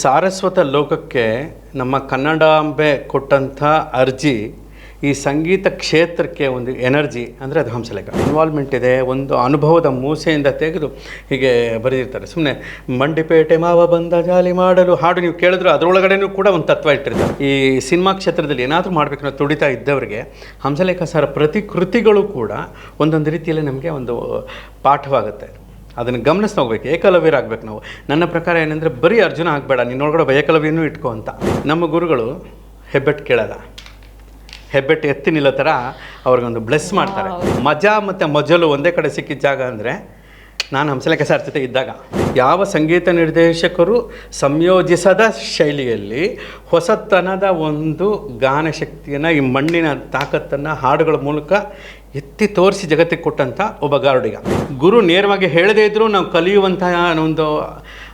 ಸಾರಸ್ವತ ಲೋಕಕ್ಕೆ ನಮ್ಮ ಕನ್ನಡಾಂಬೆ ಕೊಟ್ಟಂಥ ಅರ್ಜಿ ಈ ಸಂಗೀತ ಕ್ಷೇತ್ರಕ್ಕೆ ಒಂದು ಎನರ್ಜಿ ಅಂದರೆ ಅದು ಹಂಸಲೇಖ. ಇನ್ವಾಲ್ವ್ಮೆಂಟ್ ಇದೆ, ಒಂದು ಅನುಭವದ ಮೂಸೆಯಿಂದ ತೆಗೆದು ಹೀಗೆ ಬರೆದಿರ್ತಾರೆ. ಸುಮ್ಮನೆ ಮಂಡಿಪೇಟೆ ಮಾವ ಬಂದ ಜಾಲಿ ಮಾಡಲು ಹಾಡು ನೀವು ಕೇಳಿದ್ರು ಅದರೊಳಗಡೆನೂ ಕೂಡ ಒಂದು ತತ್ವ ಇಟ್ಟಿರ್ತಾರೆ. ಈ ಸಿನಿಮಾ ಕ್ಷೇತ್ರದಲ್ಲಿ ಏನಾದರೂ ಮಾಡಬೇಕು ಅನ್ನೋ ತುಡಿತಾ ಇದ್ದವರಿಗೆ ಹಂಸಲೇಖ ಸರ್ ಪ್ರತಿ ಕೃತಿಗಳು ಕೂಡ ಒಂದೊಂದು ರೀತಿಯಲ್ಲಿ ನಮಗೆ ಒಂದು ಪಾಠವಾಗುತ್ತೆ. ಅದನ್ನು ಗಮನಿಸ್ತಾ ಹೋಗ್ಬೇಕು ಏಕಲವ್ಯರಾಗಬೇಕು ನಾವು. ನನ್ನ ಪ್ರಕಾರ ಏನಂದರೆ ಬರೀ ಅರ್ಜುನ ಆಗಬೇಡ ನಿನ್ನೊಳಗಡೆ ಏಕಲವ್ಯನೂ ಇಟ್ಕೋ ಅಂತ. ನಮ್ಮ ಗುರುಗಳು ಹೆಬ್ಬೆಟ್ಟು ಕೇಳಲ್ಲ. ಹೆಬ್ಬೆಟ್ಟು ಎತ್ತಿ ನಿಲ್ಲೋ ಥರ ಅವ್ರಿಗೊಂದು ಬ್ಲೆಸ್ ಮಾಡ್ತಾರೆ. ಮಜಾ ಮತ್ತು ಮಜಲು ಒಂದೇ ಕಡೆ ಸಿಕ್ಕಿದ ಜಾಗ ಅಂದರೆ ನಾನು ಹಂಸಲೇಖ ಸರ್ ಜೊತೆ ಇದ್ದಾಗ ಯಾವ ಸಂಗೀತ ನಿರ್ದೇಶಕರು ಸಂಯೋಜಿಸದ ಶೈಲಿಯಲ್ಲಿ ಹೊಸತನದ ಒಂದು ಗಾನ ಶಕ್ತಿಯನ್ನು ಈ ಮಣ್ಣಿನ ತಾಕತ್ತನ್ನು ಹಾಡುಗಳ ಮೂಲಕ ಎತ್ತಿ ತೋರಿಸಿ ಜಗತ್ತಿಗೆ ಕೊಟ್ಟಂಥ ಒಬ್ಬ ಗಾರುಡಿಗ. ಗುರು ನೇರವಾಗಿ ಹೇಳದೇ ಇದ್ದರೂ ನಾವು ಕಲಿಯುವಂತಹ ಒಂದು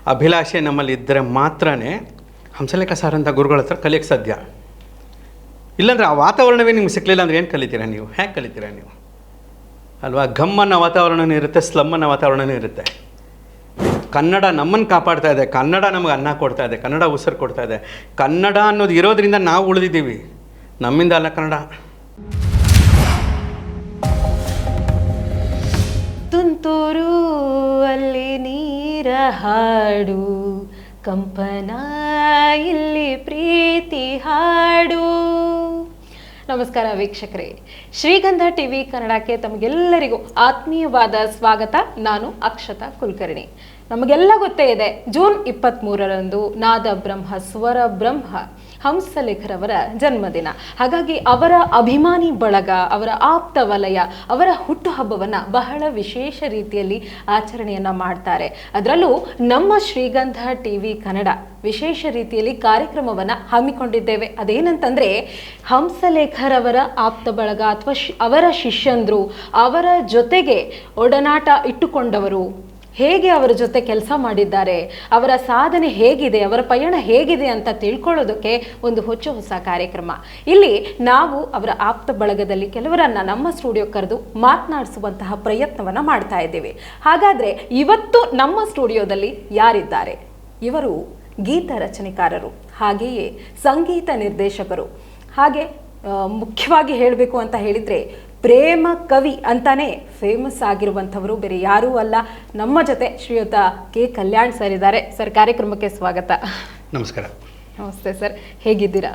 ಅಭಿಲಾಷೆ ನಮ್ಮಲ್ಲಿ ಇದ್ದರೆ ಮಾತ್ರನೇ ಹಂಸಲೇಖ ಸರ್ ಅಂತ ಗುರುಗಳ ಹತ್ರ ಕಲಿಯೋಕ್ಕೆ ಸಾಧ್ಯ. ಇಲ್ಲಾಂದ್ರೆ ಆ ವಾತಾವರಣವೇ ನಿಮ್ಗೆ ಸಿಕ್ಕಲಿಲ್ಲ ಅಂದ್ರೆ ಏನು ಕಲಿತೀರಾ ನೀವು? ಹೇಗೆ ಕಲಿತೀರಾ ನೀವು? ಅಲ್ವಾ? ಗಮ್ಮನ್ನ ವಾತಾವರಣವೂ ಇರುತ್ತೆ, ಸ್ಲಮ್ಮನ ವಾತಾವರಣವೂ ಇರುತ್ತೆ. ಕನ್ನಡ ನಮ್ಮನ್ನು ಕಾಪಾಡ್ತಾ ಇದೆ, ಕನ್ನಡ ನಮಗೆ ಅನ್ನ ಕೊಡ್ತಾ ಇದೆ, ಕನ್ನಡ ಉಸಿರು ಕೊಡ್ತಾ ಇದೆ. ಕನ್ನಡ ಅನ್ನೋದು ಇರೋದ್ರಿಂದ ನಾವು ಉಳಿದಿದ್ದೀವಿ. ನಮ್ಮಿಂದ ಅಲ್ಲ ಕನ್ನಡ. ತುಂತುರು ಅಲ್ಲಿ ನೀರ ಹಾಡು, ಕಂಪನ ಇಲ್ಲಿ ಪ್ರೀತಿ ಹಾಡು. ನಮಸ್ಕಾರ ವೀಕ್ಷಕರೇ. ಶ್ರೀಗಂಧ ಟಿವಿ ಕನ್ನಡಕ್ಕೆ ತಮಗೆಲ್ಲರಿಗೂ ಆತ್ಮೀಯವಾದ ಸ್ವಾಗತ. ನಾನು ಅಕ್ಷತಾ ಕುಲಕರ್ಣಿ. ನಮಗೆಲ್ಲ ಗೊತ್ತೇ ಇದೆ, ಜೂನ್ ಇಪ್ಪತ್ತ್ ನಾದ ಬ್ರಹ್ಮ ಸ್ವರ ಬ್ರಹ್ಮ. ಹಂಸಲೇಖರವರ ಜನ್ಮದಿನ. ಹಾಗಾಗಿ ಅವರ ಅಭಿಮಾನಿ ಬಳಗ, ಅವರ ಆಪ್ತ ವಲಯ, ಅವರ ಹುಟ್ಟುಹಬ್ಬವನ್ನು ಬಹಳ ವಿಶೇಷ ರೀತಿಯಲ್ಲಿ ಆಚರಣೆಯನ್ನು ಮಾಡ್ತಾರೆ. ಅದರಲ್ಲೂ ನಮ್ಮ ಶ್ರೀಗಂಧ ಟಿವಿ ಕನ್ನಡ ವಿಶೇಷ ರೀತಿಯಲ್ಲಿ ಕಾರ್ಯಕ್ರಮವನ್ನು ಹಮ್ಮಿಕೊಂಡಿದ್ದೇವೆ. ಅದೇನಂತಂದರೆ, ಹಂಸಲೇಖರವರ ಆಪ್ತ ಬಳಗ ಅಥವಾ ಅವರ ಶಿಷ್ಯಂದರು, ಅವರ ಜೊತೆಗೆ ಒಡನಾಟ ಇಟ್ಟುಕೊಂಡವರು ಹೇಗೆ ಅವರ ಜೊತೆ ಕೆಲಸ ಮಾಡಿದ್ದಾರೆ, ಅವರ ಸಾಧನೆ ಹೇಗಿದೆ, ಅವರ ಪಯಣ ಹೇಗಿದೆ ಅಂತ ತಿಳ್ಕೊಳ್ಳೋದಕ್ಕೆ ಒಂದು ಹೊಚ್ಚು ಹೊಸ ಕಾರ್ಯಕ್ರಮ. ಇಲ್ಲಿ ನಾವು ಅವರ ಆಪ್ತ ಬಳಗದಲ್ಲಿ ಕೆಲವರನ್ನ ನಮ್ಮ ಸ್ಟುಡಿಯೋ ಕರೆದು ಮಾತನಾಡಿಸುವಂತಹ ಪ್ರಯತ್ನವನ್ನ ಮಾಡ್ತಾ ಇದ್ದೇವೆ. ಹಾಗಾದ್ರೆ ಇವತ್ತು ನಮ್ಮ ಸ್ಟುಡಿಯೋದಲ್ಲಿ ಯಾರಿದ್ದಾರೆ? ಇವರು ಗೀತ ರಚನೆಕಾರರು, ಹಾಗೆಯೇ ಸಂಗೀತ ನಿರ್ದೇಶಕರು. ಹಾಗೆ ಮುಖ್ಯವಾಗಿ ಹೇಳಬೇಕು ಅಂತ ಹೇಳಿದ್ರೆ ಪ್ರೇಮ ಕವಿ ಅಂತಾನೆ ಫೇಮಸ್ ಆಗಿರುವಂಥವರು ಬೇರೆ ಯಾರೂ ಅಲ್ಲ. ನಮ್ಮ ಜೊತೆ ಶ್ರೀಯುತ ಕೆ. ಕಲ್ಯಾಣ್ ಸರ್ ಇದ್ದಾರೆ. ಸರ್ ಕಾರ್ಯಕ್ರಮಕ್ಕೆ ಸ್ವಾಗತ. ನಮಸ್ಕಾರ. ನಮಸ್ತೆ ಸರ್ ಹೇಗಿದ್ದೀರಾ?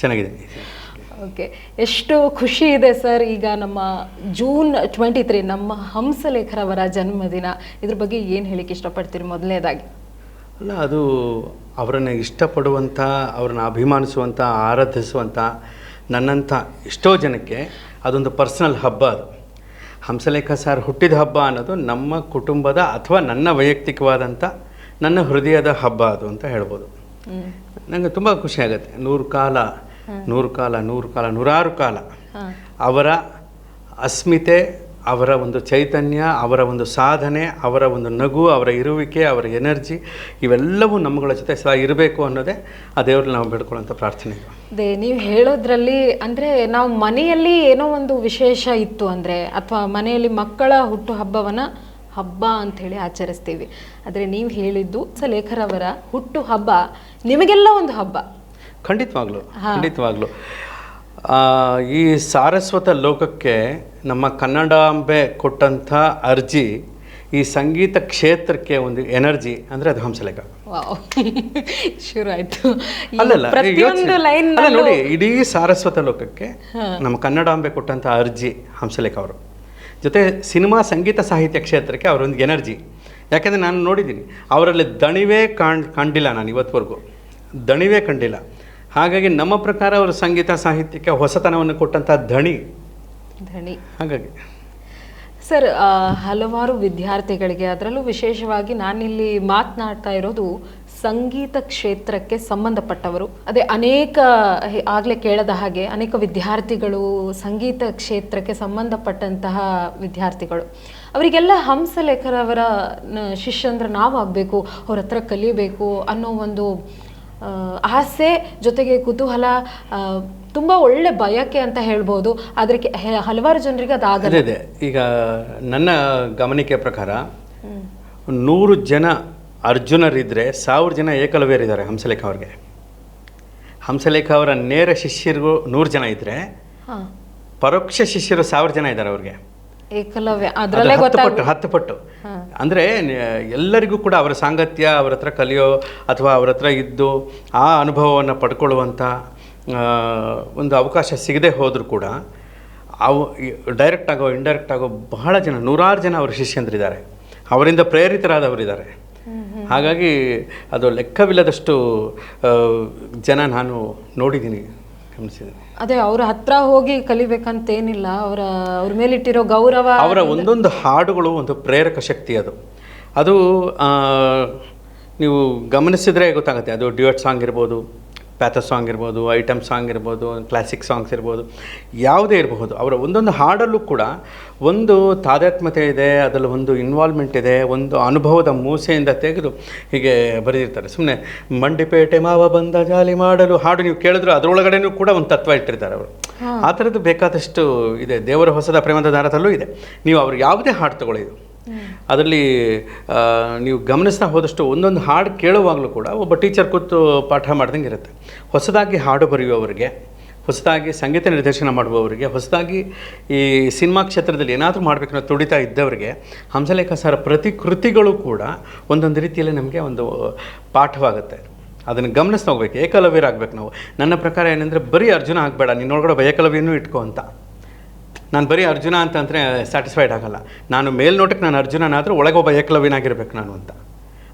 ಚೆನ್ನಾಗಿದ್ದೀನಿ. ಓಕೆ ಎಷ್ಟು ಖುಷಿ ಇದೆ ಸರ್ ಈಗ ನಮ್ಮ ಜೂನ್ ಟ್ವೆಂಟಿ ತ್ರೀ ನಮ್ಮ ಹಂಸಲೇಖರವರ ಜನ್ಮದಿನ. ಇದ್ರ ಬಗ್ಗೆ ಏನು ಹೇಳಿಕ್ಕೆ ಇಷ್ಟಪಡ್ತೀರಿ ಮೊದಲನೇದಾಗಿ? ಅಲ್ಲ ಅದು ಅವರನ್ನು ಇಷ್ಟಪಡುವಂಥ ಅವ್ರನ್ನ ಅಭಿಮಾನಿಸುವಂಥ ಆರಾಧಿಸುವಂಥ ನನ್ನಂಥ ಎಷ್ಟೋ ಜನಕ್ಕೆ ಅದೊಂದು ಪರ್ಸ್ನಲ್ ಹಬ್ಬ ಅದು. ಹಂಸಲೇಖ ಸರ್ ಹುಟ್ಟಿದ ಹಬ್ಬ ಅನ್ನೋದು ನಮ್ಮ ಕುಟುಂಬದ ಅಥವಾ ನನ್ನ ವೈಯಕ್ತಿಕವಾದಂಥ ನನ್ನ ಹೃದಯದ ಹಬ್ಬ ಅದು ಅಂತ ಹೇಳ್ಬೋದು. ನನಗೆ ತುಂಬ ಖುಷಿ ಆಗುತ್ತೆ. ನೂರು ಕಾಲ ನೂರು ಕಾಲ ನೂರು ಕಾಲ ನೂರಾರು ಕಾಲ ಅವರ ಅಸ್ಮಿತೆ ಅವರ ಒಂದು ಚೈತನ್ಯ ಅವರ ಒಂದು ಸಾಧನೆ ಅವರ ಒಂದು ನಗು ಅವರ ಇರುವಿಕೆ ಅವರ ಎನರ್ಜಿ ಇವೆಲ್ಲವೂ ನಮ್ಮಗಳ ಜೊತೆ ಸಹ ಇರಬೇಕು ಅನ್ನೋದೇ ಆ ದೇವ್ರಲ್ಲಿ ನಾವು ಬೇಡ್ಕೊಳ್ಳೋಂಥ ಪ್ರಾರ್ಥನೆ. ಅದೇ ನೀವು ಹೇಳೋದ್ರಲ್ಲಿ ಅಂದರೆ ನಾವು ಮನೆಯಲ್ಲಿ ಏನೋ ಒಂದು ವಿಶೇಷ ಇತ್ತು ಅಂದರೆ ಅಥವಾ ಮನೆಯಲ್ಲಿ ಮಕ್ಕಳ ಹುಟ್ಟು ಹಬ್ಬವನ್ನು ಹಬ್ಬ ಅಂತ ಹೇಳಿ ಆಚರಿಸ್ತೀವಿ. ಆದರೆ ನೀವು ಹೇಳಿದ್ದು ಲೇಖರವರ ಹುಟ್ಟು ಹಬ್ಬ ನಿಮಗೆಲ್ಲ ಒಂದು ಹಬ್ಬ. ಖಂಡಿತವಾಗ್ಲೂ ಖಂಡಿತವಾಗ್ಲೂ. ಈ ಸಾರಸ್ವತ ಲೋಕಕ್ಕೆ ನಮ್ಮ ಕನ್ನಡಾಂಬೆ ಕೊಟ್ಟಂಥ ಅರ್ಜಿ ಈ ಸಂಗೀತ ಕ್ಷೇತ್ರಕ್ಕೆ ಒಂದು ಎನರ್ಜಿ ಅಂದರೆ ಅದು ಹಂಸಲೇಖ. ಶುರು ಆಯ್ತು. ಅಲ್ಲಲ್ಲ ಲೈನ್ ನೋಡಿ ಇಡೀ ಸಾರಸ್ವತ ಲೋಕಕ್ಕೆ ನಮ್ಮ ಕನ್ನಡಾಂಬೆ ಕೊಟ್ಟಂಥ ಅರ್ಜಿ ಹಂಸಲೇಖ ಅವರು. ಜೊತೆ ಸಿನಿಮಾ ಸಂಗೀತ ಸಾಹಿತ್ಯ ಕ್ಷೇತ್ರಕ್ಕೆ ಅವರೊಂದು ಎನರ್ಜಿ. ಯಾಕೆಂದರೆ ನಾನು ನೋಡಿದ್ದೀನಿ ಅವರಲ್ಲಿ ದಣಿವೇ ಕಾಣ್ ಕಂಡಿಲ್ಲ ನಾನು ಇವತ್ತುವರೆಗೂ. ದಣಿವೇ ಕಂಡಿಲ್ಲ. ಹಾಗಾಗಿ ನಮ್ಮ ಪ್ರಕಾರ ಅವರು ಸಂಗೀತ ಸಾಹಿತ್ಯಕ್ಕೆ ಹೊಸತನವನ್ನು ಕೊಟ್ಟಂಥ ಧಣಿ. ಧಣಿ. ಹಾಗಾಗಿ. ಸರ್ ಹಲವಾರು ವಿದ್ಯಾರ್ಥಿಗಳಿಗೆ ಅದರಲ್ಲೂ ವಿಶೇಷವಾಗಿ ನಾನಿಲ್ಲಿ ಮಾತನಾಡ್ತಾ ಇರೋದು ಸಂಗೀತ ಕ್ಷೇತ್ರಕ್ಕೆ ಸಂಬಂಧಪಟ್ಟವರು. ಅದೇ ಅನೇಕ ಆಗಲೇ ಕೇಳದ ಹಾಗೆ ಅನೇಕ ವಿದ್ಯಾರ್ಥಿಗಳು ಸಂಗೀತ ಕ್ಷೇತ್ರಕ್ಕೆ ಸಂಬಂಧಪಟ್ಟಂತಹ ವಿದ್ಯಾರ್ಥಿಗಳು. ಅವರಿಗೆಲ್ಲ ಹಂಸಲೇಖರವರ ಶಿಷ್ಯಂದ್ರ ನಾವು ಆಗಬೇಕು ಅವ್ರ ಹತ್ರ ಕಲಿಯಬೇಕು ಅನ್ನೋ ಒಂದು ಆಸೆ ಜೊತೆಗೆ ಕುತೂಹಲ ತುಂಬ ಒಳ್ಳೆ ಬಯಕೆ ಅಂತ ಹೇಳ್ಬೋದು. ಅದಕ್ಕೆ ಹಲವಾರು ಜನರಿಗೆ ಅದಾಗಲ್ಲ. ಅದೇ ಇದೆ ಈಗ ನನ್ನ ಗಮನಿಕೆ ಪ್ರಕಾರ ನೂರು ಜನ ಅರ್ಜುನರಿದ್ದರೆ ಸಾವಿರ ಜನ ಏಕಲವ್ಯರಿದ್ದಾರೆ ಹಂಸಲೇಖ ಅವ್ರಿಗೆ. ಹಂಸಲೇಖ ಅವರ ನೇರ ಶಿಷ್ಯರಿಗೂ ನೂರು ಜನ ಇದ್ದರೆ ಪರೋಕ್ಷ ಶಿಷ್ಯರು ಸಾವಿರ ಜನ ಇದ್ದಾರೆ ಅವ್ರಿಗೆ. ಏಕಲವ್ಯ. ಅದು ಅದ್ರಲ್ಲೇ ಹತ್ತು ಪಟ್ಟು ಹತ್ತು ಪಟ್ಟು. ಅಂದರೆ ಎಲ್ಲರಿಗೂ ಕೂಡ ಅವರ ಸಾಂಗತ್ಯ ಅವರ ಹತ್ರ ಕಲಿಯೋ ಅಥವಾ ಅವರ ಹತ್ರ ಇದ್ದು ಆ ಅನುಭವವನ್ನು ಪಡ್ಕೊಳ್ಳುವಂಥ ಒಂದು ಅವಕಾಶ ಸಿಗದೆ ಹೋದರೂ ಕೂಡ ಅವು ಡೈರೆಕ್ಟ್ ಆಗೋ ಇಂಡೈರೆಕ್ಟ್ ಆಗೋ ಬಹಳ ಜನ ನೂರಾರು ಜನ ಅವರ ಶಿಷ್ಯಂದ್ರಿದ್ದಾರೆ. ಅವರಿಂದ ಪ್ರೇರಿತರಾದವರಿದ್ದಾರೆ. ಹಾಗಾಗಿ ಅದು ಲೆಕ್ಕವಿಲ್ಲದಷ್ಟು ಜನ ನಾನು ನೋಡಿದ್ದೀನಿ. ಗಮನಿಸಿದ್ದೀನಿ ಅದೇ ಅವ್ರ ಹತ್ರ ಹೋಗಿ ಕಲಿಬೇಕಂತೇನಿಲ್ಲ ಅವರ ಅವ್ರ ಮೇಲಿಟ್ಟಿರೋ ಗೌರವ ಅವರ ಒಂದೊಂದು ಹಾಡುಗಳು ಒಂದು ಪ್ರೇರಕ ಶಕ್ತಿ ಅದು. ಅದು ನೀವು ಗಮನಿಸಿದರೆ ಗೊತ್ತಾಗುತ್ತೆ ಅದು ಡ್ಯೂಯಟ್ ಸಾಂಗ್ ಇರ್ಬೋದು ಪ್ಯಾಥ ಸಾಂಗ್ ಇರ್ಬೋದು ಐಟಮ್ ಸಾಂಗ್ ಇರ್ಬೋದು ಕ್ಲಾಸಿಕ್ ಸಾಂಗ್ಸ್ ಇರ್ಬೋದು ಯಾವುದೇ ಇರಬಹುದು ಅವರ ಒಂದೊಂದು ಹಾಡಲ್ಲೂ ಕೂಡ ಒಂದು ತಾದಾತ್ಮ್ಯತೆ ಇದೆ ಅದರಲ್ಲಿ ಒಂದು ಇನ್ವಾಲ್ವ್ಮೆಂಟ್ ಇದೆ ಒಂದು ಅನುಭವದ ಮೂಸೆಯಿಂದ ತೆಗೆದು ಹೀಗೆ ಬರೆದಿರ್ತಾರೆ. ಸುಮ್ಮನೆ ಮಂಡಿಪೇಟೆ ಮಾವ ಬಂದ ಜಾಲಿ ಮಾಡಲು ಹಾಡು ನೀವು ಕೇಳಿದ್ರು ಅದರೊಳಗಡೆನೂ ಕೂಡ ಒಂದು ತತ್ವ ಇಟ್ಟಿರ್ತಾರೆ ಅವರು. ಆ ಥರದ್ದು ಬೇಕಾದಷ್ಟು ಇದೆ. ದೇವರ ಹೊಸದ ಪ್ರೇಮದ ದಾರದಲ್ಲೂ ಇದೆ. ನೀವು ಅವ್ರು ಯಾವುದೇ ಹಾಡು ತಗೊಳ್ಳಿ. ಅದರಲ್ಲಿ ನೀವು ಗಮನಿಸ್ತಾ ಹೋದಷ್ಟು ಒಂದೊಂದು ಹಾಡು ಕೇಳುವಾಗಲೂ ಕೂಡ ಒಬ್ಬ ಟೀಚರ್ ಕೂತು ಪಾಠ ಮಾಡ್ದಂಗೆ ಇರುತ್ತೆ. ಹೊಸದಾಗಿ ಹಾಡು ಬರೆಯುವವರಿಗೆ, ಹೊಸದಾಗಿ ಸಂಗೀತ ನಿರ್ದೇಶನ ಮಾಡುವವರಿಗೆ, ಹೊಸದಾಗಿ ಈ ಸಿನಿಮಾ ಕ್ಷೇತ್ರದಲ್ಲಿ ಏನಾದರೂ ಮಾಡಬೇಕನ್ನೋ ತುಡಿತಾ ಇದ್ದವರಿಗೆ, ಹಂಸಲೇಖ ಸರ್ ಪ್ರತಿ ಕೃತಿಗಳು ಕೂಡ ಒಂದೊಂದು ರೀತಿಯಲ್ಲಿ ನಮಗೆ ಒಂದು ಪಾಠವಾಗುತ್ತೆ. ಅದನ್ನು ಗಮನಿಸ್ತಾ ಹೋಗ್ಬೇಕು. ಏಕಲವ್ಯರಾಗಬೇಕು ನಾವು. ನನ್ನ ಪ್ರಕಾರ ಏನಂದರೆ, ಬರೀ ಅರ್ಜುನ ಆಗಬೇಡ, ನಿನ್ನೊಳಗಡೆ ಏಕಲವ್ಯನೂ ಇಟ್ಕೋ ಅಂತ. ನಾನು ಬರೀ ಅರ್ಜುನ ಅಂತಂದರೆ ಸ್ಯಾಟಿಸ್ಫೈಡ್ ಆಗೋಲ್ಲ. ನಾನು ಮೇಲ್ನೋಟಕ್ಕೆ ನಾನು ಅರ್ಜುನನಾದರೂ ಒಳಗೆ ಒಬ್ಬ ಏಕಲವ್ಯನಾಗಿರ್ಬೇಕು ನಾನು ಅಂತ.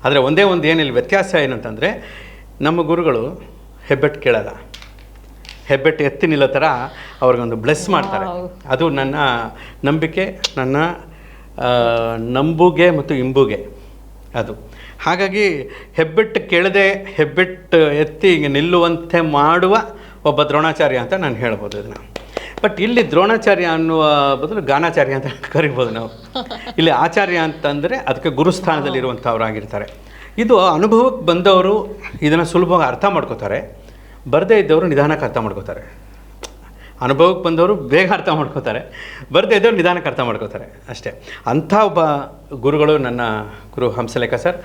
ಆದರೆ ಒಂದೇ ಒಂದು ಏನಿಲ್ಲ ವ್ಯತ್ಯಾಸ ಏನಂತಂದರೆ ನಮ್ಮ ಗುರುಗಳು ಹೆಬ್ಬೆಟ್ಟು ಕೇಳಲ್ಲ. ಹೆಬ್ಬೆಟ್ಟು ಎತ್ತಿ ನಿಲ್ಲೋ ಥರ ಅವ್ರಿಗೊಂದು ಬ್ಲೆಸ್ ಮಾಡ್ತಾರೆ. ಅದು ನನ್ನ ನಂಬಿಕೆ ನನ್ನ ನಂಬುಗೆ ಮತ್ತು ಇಂಬುಗೆ ಅದು. ಹಾಗಾಗಿ ಹೆಬ್ಬೆಟ್ಟು ಕೇಳದೆ ಹೆಬ್ಬೆಟ್ಟು ಎತ್ತಿ ಹಿಂಗೆ ನಿಲ್ಲುವಂತೆ ಮಾಡುವ ಒಬ್ಬ ದ್ರೋಣಾಚಾರ್ಯ ಅಂತ ನಾನು ಹೇಳ್ಬೋದು ಇದನ್ನು. ಬಟ್ ಇಲ್ಲಿ ದ್ರೋಣಾಚಾರ್ಯ ಅನ್ನುವ ಬದಲು ಗಾನಾಚಾರ್ಯ ಅಂತ ಕರಿಬೋದು ನಾವು. ಇಲ್ಲಿ ಆಚಾರ್ಯ ಅಂತಂದರೆ ಅದಕ್ಕೆ ಗುರುಸ್ಥಾನದಲ್ಲಿ ಇರುವಂಥವ್ರಾಗಿರ್ತಾರೆ. ಇದು ಅನುಭವಕ್ಕೆ ಬಂದವರು ಇದನ್ನು ಸುಲಭವಾಗಿ ಅರ್ಥ ಮಾಡ್ಕೋತಾರೆ. ಬರದೇ ಇದ್ದವರು ನಿಧಾನಕ್ಕೆ ಅರ್ಥ ಮಾಡ್ಕೋತಾರೆ. ಅನುಭವಕ್ಕೆ ಬಂದವರು ಬೇಗ ಅರ್ಥ ಮಾಡ್ಕೋತಾರೆ. ಬರದೇ ಇದ್ದವರು ನಿಧಾನಕ್ಕೆ ಅರ್ಥ ಮಾಡ್ಕೋತಾರೆ ಅಷ್ಟೇ. ಅಂಥ ಒಬ್ಬ ಗುರುಗಳು ನನ್ನ ಗುರು ಹಂಸಲೇಖ ಸರ್,